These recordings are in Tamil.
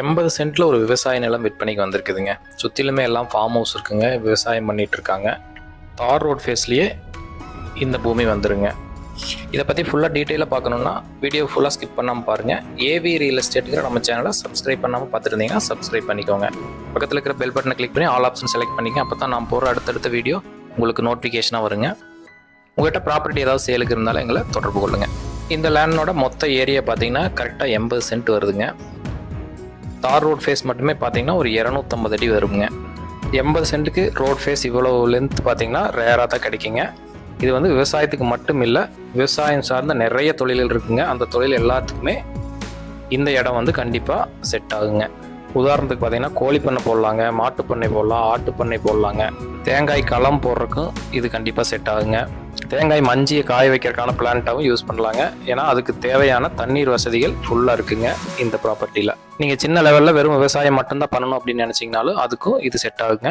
எண்பது சென்ட்டில் ஒரு விவசாய நிலம் விற்பனைக்கு வந்திருக்குதுங்க. சுற்றிலுமே எல்லாம் ஃபார்ம் ஹவுஸ் இருக்குங்க. விவசாயம் பண்ணிகிட்டு இருக்காங்க. தார் ரோட் ஃபேஸ்லேயே இந்த பூமி வந்துருங்க. இதை பற்றி ஃபுல்லாக டீட்டெயிலாக பார்க்கணுன்னா வீடியோ ஃபுல்லாக ஸ்கிப் பண்ணாமல் பாருங்கள் ஏவி ரியல் எஸ்டேட்டுங்கிற நம்ம சேனலை சப்ஸ்கிரைப் பண்ணாமல் பார்த்துருந்தீங்கன்னா சப்ஸ்கிரைப் பண்ணிக்கோங்க. பக்கத்தில் இருக்கிற பெல் பட்டனை கிளிக் பண்ணி ஆல் ஆப்ஷன் செலக்ட் பண்ணிக்க அப்போ தான் நான் போகிற அடுத்தடுத்த வீடியோ உங்களுக்கு நோட்டிஃபிகேஷனாக வருங்க. உங்கள்கிட்ட ப்ராப்பர்ட்டி ஏதாவது சேலுக்கு இருந்தாலும் எங்களை தொடர்பு கொள்ளுங்கள் இந்த லேண்டோட மொத்த ஏரியா பார்த்தீங்கன்னா கரெக்டாக எண்பது சென்ட் வருதுங்க. தார் ரோட் ஃபேஸ் மட்டுமே பார்த்தீங்கன்னா ஒரு இரநூத்தம்பது அடி வருங்க. எண்பது சென்ட்டுக்கு ரோட் ஃபேஸ் இவ்வளோ லென்த் பார்த்தீங்கன்னா ரேராக தான் கிடைக்குங்க. இது வந்து விவசாயத்துக்கு மட்டும் இல்லை விவசாயம் சார்ந்த நிறைய தொழில்கள் இருக்குங்க. அந்த தொழில் எல்லாத்துக்குமே இந்த இடம் வந்து கண்டிப்பாக செட் ஆகுங்க. உதாரணத்துக்கு பார்த்தீங்கன்னா கோழி பண்ணை போடலாங்க மாட்டு பண்ணை போடலாம் ஆட்டு பண்ணை போடலாங்க. தேங்காய் களம் போடுறதுக்கும் இது கண்டிப்பாக செட் ஆகுங்க. தேங்காய் மஞ்சியை காய வைக்கிறதுக்கான பிளான்ட்டாகவும் யூஸ் பண்ணலாங்க. ஏன்னா அதுக்கு தேவையான தண்ணீர் வசதிகள் ஃபுல்லாக இருக்குங்க இந்த ப்ராப்பர்ட்டியில் நீங்கள் சின்ன லெவலில் வெறும் விவசாயம் மட்டும்தான் பண்ணணும் அப்படின்னு நினச்சிங்கனாலும் அதுக்கும் இது செட் ஆகுங்க.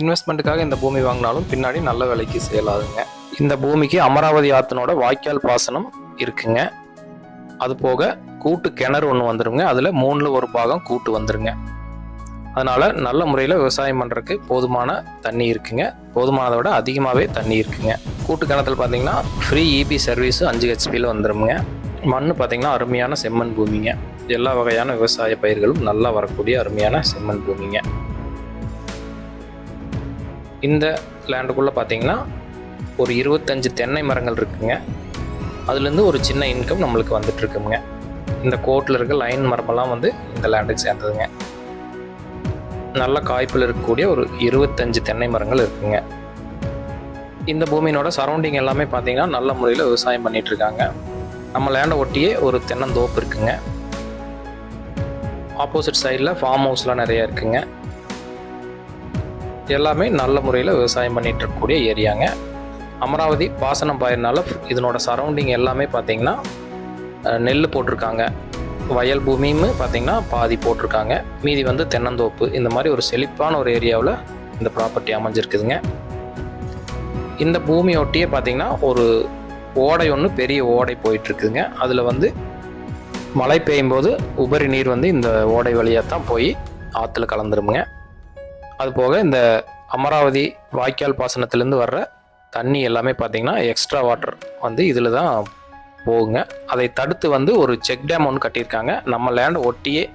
இன்வெஸ்ட்மெண்ட்டுக்காக இந்த பூமி வாங்கினாலும் பின்னாடி நல்ல விலைக்கு சேல் ஆகுங்க இந்த பூமிக்கு அமராவதி ஆத்தனோட வாய்க்கால் பாசனம் இருக்குங்க. அது போக கூட்டு கிணறு ஒன்று வந்துடுங்க அதில் மூணில் ஒரு பாகம் கூட்டு வந்துருங்க. அதனால் நல்ல முறையில் விவசாயம் பண்ணுறதுக்கு போதுமான தண்ணி இருக்குங்க. போதுமானதை விட அதிகமாகவே தண்ணி இருக்குங்க. கூட்டு கிணத்துல பார்த்தீங்கன்னா ஃப்ரீ இபி சர்வீஸும் அஞ்சு ஹெச்பியில் வந்துருமுங்க. மண் பார்த்தீங்கன்னா அருமையான செம்மண் பூமிங்க. எல்லா வகையான விவசாய பயிர்களும் நல்லா வரக்கூடிய அருமையான செம்மண் பூமிங்க. இந்த லேண்டுக்குள்ளே பார்த்தீங்கன்னா ஒரு இருபத்தஞ்சு தென்னை மரங்கள் இருக்குங்க. அதுலேருந்து ஒரு சின்ன இன்கம் நம்மளுக்கு வந்துட்டு இருக்குங்க. இந்த கோட்டில் இருக்க லைன் மரமெல்லாம் வந்து இந்த லேண்டுக்கு சேர்ந்ததுங்க. நல்ல காய்ப்பில் இருக்கக்கூடிய ஒரு இருபத்தஞ்சு தென்னை மரங்கள் இருக்குங்க. இந்த பூமியினோட சரௌண்டிங் எல்லாமே பார்த்தீங்கன்னா நல்ல முறையில் விவசாயம் பண்ணிட்டு இருக்காங்க. நம்ம லேண்டை ஒட்டியே ஒரு தென்னந்தோப்பு இருக்குங்க. ஆப்போசிட் சைடில் ஃபார்ம் ஹவுஸ்லாம் நிறைய இருக்குங்க. எல்லாமே நல்ல முறையில் விவசாயம் பண்ணிட்டு இருக்கக்கூடிய ஏரியாங்க அமராவதி பாசனம் பாயிறனால இதனோட சரௌண்டிங் எல்லாமே பார்த்தீங்கன்னா நெல் போட்டிருக்காங்க. வயல் பூமியும் பார்த்தீங்கன்னா பாதி போட்டிருக்காங்க. மீதி வந்து தென்னந்தோப்பு. இந்த மாதிரி ஒரு செழிப்பான ஒரு ஏரியாவில் இந்த ப்ராப்பர்ட்டி அமைஞ்சிருக்குதுங்க. இந்த பூமியொட்டியே பார்த்தீங்கன்னா ஒரு ஓடை ஒன்று பெரிய ஓடை போயிட்டுருக்குதுங்க. அதில் வந்து மழை பெய்யும் போது உபரி நீர் வந்து இந்த ஓடை வழியாக தான் போய் ஆற்றுல கலந்துருமுங்க. அது போக இந்த அமராவதி வாய்க்கால் பாசனத்துலேருந்து வர்ற தண்ணி எல்லாமே பார்த்தீங்கன்னா எக்ஸ்ட்ரா வாட்டர் வந்து இதில் தான் போகுங்க. அதை தடுத்து வந்து ஒரு செக் டேம் ஒன்று கட்டியிருக்காங்க. நம்ம லேண்ட் ஒட்டியே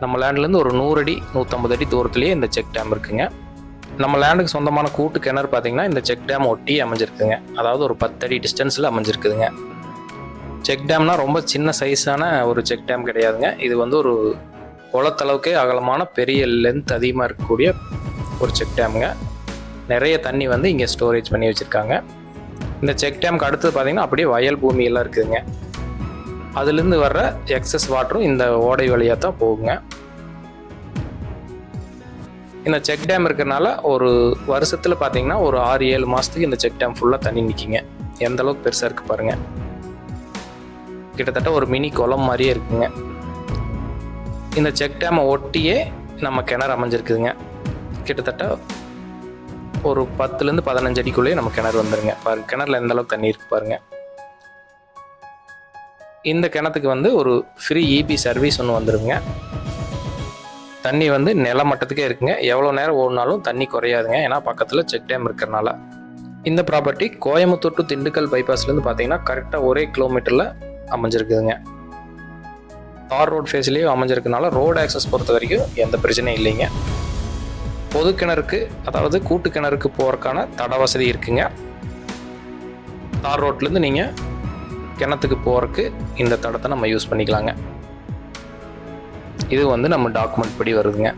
நம்ம லேண்ட்லேருந்து ஒரு நூறு அடி நூற்றம்பது அடி தூரத்துலேயே இந்த செக் டேம் இருக்குங்க. நம்ம லேண்டுக்கு சொந்தமான கூட்டு கிணறு பார்த்தீங்கன்னா இந்த செக் டேம் ஒட்டி அமைஞ்சிருக்குங்க. அதாவது ஒரு பத்து அடி டிஸ்டன்ஸில் அமைஞ்சிருக்குதுங்க. செக் டேம்னா ரொம்ப சின்ன சைஸான ஒரு செக் டேம் கிடையாதுங்க. இது வந்து ஒரு குளத்தளவுக்கே அகலமான பெரிய லென்த் அதிகமாக இருக்கக்கூடிய ஒரு செக் டேமுங்க. நிறைய தண்ணி வந்து இங்கே ஸ்டோரேஜ் பண்ணி வச்சுருக்காங்க. இந்த செக் டேம்க்கு அடுத்து பார்த்தீங்கன்னா அப்படியே வயல் பூமியெல்லாம் இருக்குதுங்க. அதுலேருந்து வர்ற எக்ஸஸ் வாட்டரும் இந்த ஓடை வழியாக தான் போகுங்க. இந்த செக் டேம் இருக்கிறனால ஒரு வருஷத்தில் பார்த்தீங்கன்னா ஒரு ஆறு ஏழு மாதத்துக்கு இந்த செக் டேம் ஃபுல்லாக தண்ணி நிற்கிங்க எந்த அளவுக்கு பெருசாக இருக்குது பாருங்கள் கிட்டத்தட்ட ஒரு மினி குளம் மாதிரியே இருக்குங்க. இந்த செக் டேமை ஒட்டியே நம்ம கிணறு அமைஞ்சிருக்குதுங்க. கிட்டத்தட்ட ஒரு பத்துலேருந்து பதினஞ்சு அடிக்குள்ளேயே நம்ம கிணறு வந்துடுங்க பாருங்க கிணறுல எந்த அளவுக்கு தண்ணி இருக்கு பாருங்க. இந்த கிணத்துக்கு வந்து ஒரு ஃப்ரீ இபி சர்வீஸ் ஒன்று வந்துடுங்க தண்ணி வந்து நில மட்டத்துக்கே இருக்குங்க. எவ்வளோ நேரம் ஓடினாலும் தண்ணி குறையாதுங்க. ஏன்னா பக்கத்தில் செக் டேம் இருக்கிறனால. இந்த ப்ராப்பர்ட்டி கோயம்புத்தூர் டு திண்டுக்கல் பைபாஸ்லேருந்து பார்த்தீங்கன்னா கரெக்டாக ஒரே கிலோமீட்டரில் அமைஞ்சிருக்குதுங்க. தார் ரோட் ஃபேஸ்லேயும் அமைஞ்சிருக்கனால ரோடு ஆக்சஸ் பொறுத்த வரைக்கும் எந்த பிரச்சனையும் இல்லைங்க. பொது கிணறுக்கு அதாவது கூட்டு கிணறுக்கு போகிறக்கான தட வசதி இருக்குங்க. தார் ரோட்லேருந்து நீங்கள் கிணத்துக்கு போகிறக்கு இந்த தடத்தை நம்ம யூஸ் பண்ணிக்கலாங்க. இது வந்து நம்ம டாக்குமெண்ட் படி வருதுங்க.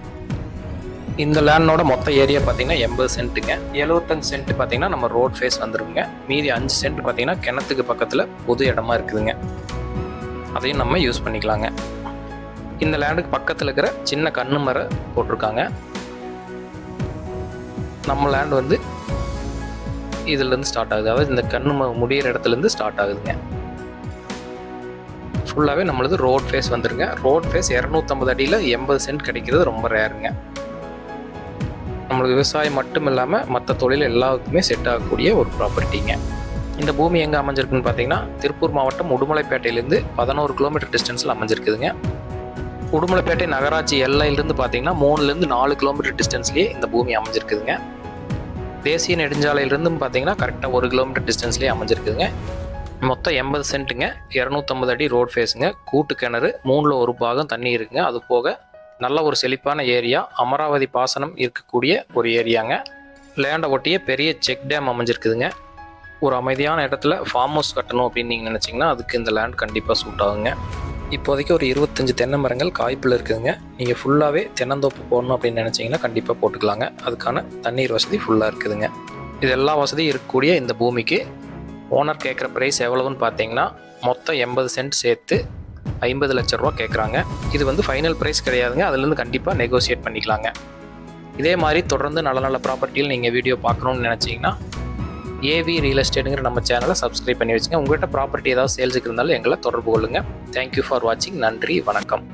இந்த லேண்டோட மொத்த ஏரியா பார்த்தீங்கன்னா எண்பது சென்ட்டுங்க எழுபத்தஞ்சு சென்ட் பார்த்தீங்கன்னா நம்ம ரோட் ஃபேஸ் வந்துருக்குங்க. மீதி அஞ்சு சென்ட் பார்த்தீங்கன்னா கிணத்துக்கு பக்கத்தில் பொது இடமா இருக்குதுங்க. அதையும் நம்ம யூஸ் பண்ணிக்கலாங்க. இந்த லேண்டுக்கு பக்கத்தில் இருக்கிற சின்ன கண்ணு மரம் போட்டிருக்காங்க. நம்ம லேண்ட் வந்து இதுலேருந்து ஸ்டார்ட் ஆகுது. அதாவது இந்த கண்ணு ம- முடியிற இடத்துலேருந்து ஸ்டார்ட் ஆகுதுங்க. ஃபுல்லாகவே நம்மளது ரோட் ஃபேஸ் வந்துருங்க. ரோட் ஃபேஸ் இரநூத்தம்பது அடியில் எண்பது சென்ட் கிடைக்கிறது ரொம்ப ரேருங்க நம்மளுக்கு விவசாயம் மட்டும் இல்லாமல் மற்ற தொழில் எல்லாத்துக்குமே செட் ஆகக்கூடிய ஒரு ப்ராப்பர்ட்டிங்க இந்த பூமி எங்கே அமைஞ்சிருக்குன்னு பார்த்தீங்கன்னா திருப்பூர் மாவட்டம் உடுமலைப்பேட்டையிலேருந்து பதினோரு கிலோமீட்டர் டிஸ்டன்ஸில் அமைஞ்சிருக்குதுங்க. உடுமலைப்பேட்டை நகராட்சி எல்லையிலிருந்து பார்த்தீங்கன்னா மூணுலேருந்து நாலு கிலோமீட்டர் டிஸ்டன்ஸ்லேயே இந்த பூமி அமைஞ்சிருக்குதுங்க. தேசிய நெடுஞ்சாலையிலிருந்து பார்த்தீங்கன்னா கரெக்டாக ஒரு கிலோமீட்டர் டிஸ்டன்ஸ்லேயே அமைஞ்சிருக்குதுங்க. மொத்தம் எண்பது சென்ட்டுங்க இரநூத்தம்பது அடி ரோட் ஃபேஸுங்க கூட்டு கிணறு மூணில் ஒரு பாகம் தண்ணி இருக்குங்க. அது போக நல்ல ஒரு செழிப்பான ஏரியா அமராவதி பாசனம் இருக்கக்கூடிய ஒரு ஏரியாங்க. லேண்டை ஒட்டிய பெரிய செக் டேம் அமைஞ்சிருக்குதுங்க. ஒரு அமைதியான இடத்துல ஃபார்ம் ஹவுஸ் கட்டணும் அப்படின்னு நீங்கள் நினச்சிங்கன்னா அதுக்கு இந்த லேண்ட் கண்டிப்பாக சூட் ஆகுங்க. இப்போதைக்கு ஒரு இருபத்தஞ்சு தென்னை மரங்கள் காய்ப்பில் இருக்குதுங்க. நீங்கள் ஃபுல்லாகவே தென்னந்தோப்பு போடணும் அப்படின்னு நினச்சிங்கன்னா கண்டிப்பாக போட்டுக்கலாங்க. அதுக்கான தண்ணீர் வசதி ஃபுல்லாக இருக்குதுங்க. இது எல்லா வசதியும் இருக்கக்கூடிய இந்த பூமிக்கு ஓனர் கேட்குற ப்ரைஸ் எவ்வளவுன்னு பார்த்தீங்கன்னா மொத்தம் எண்பது சென்ட் சேர்த்து ஐம்பது லட்ச ரூபா கேட்குறாங்க இது வந்து ஃபைனல் ப்ரைஸ் கிடையாதுங்க. அதுலேருந்து கண்டிப்பாக நெகோசியேட் பண்ணிக்கலாங்க. இதே மாதிரி தொடர்ந்து நல்ல நல்ல ப்ராப்பர்ட்டியில் நீங்கள் வீடியோ பார்க்கணுன்னு நினச்சிங்கன்னா ஏவி ரியல் எஸ்டேட்டுங்கிற நம்ம சேனலை சப்ஸ்கிரைப் பண்ணி வச்சுங்க. உங்கள்கிட்ட ப்ராப்பர்ட்டி ஏதாவது சேல்ஸுக்கு இருந்தாலும் எங்களை தொடர்பு கொள்ளுங்கள் தேங்க்யூ ஃபார் வாட்சிங் நன்றி வணக்கம்.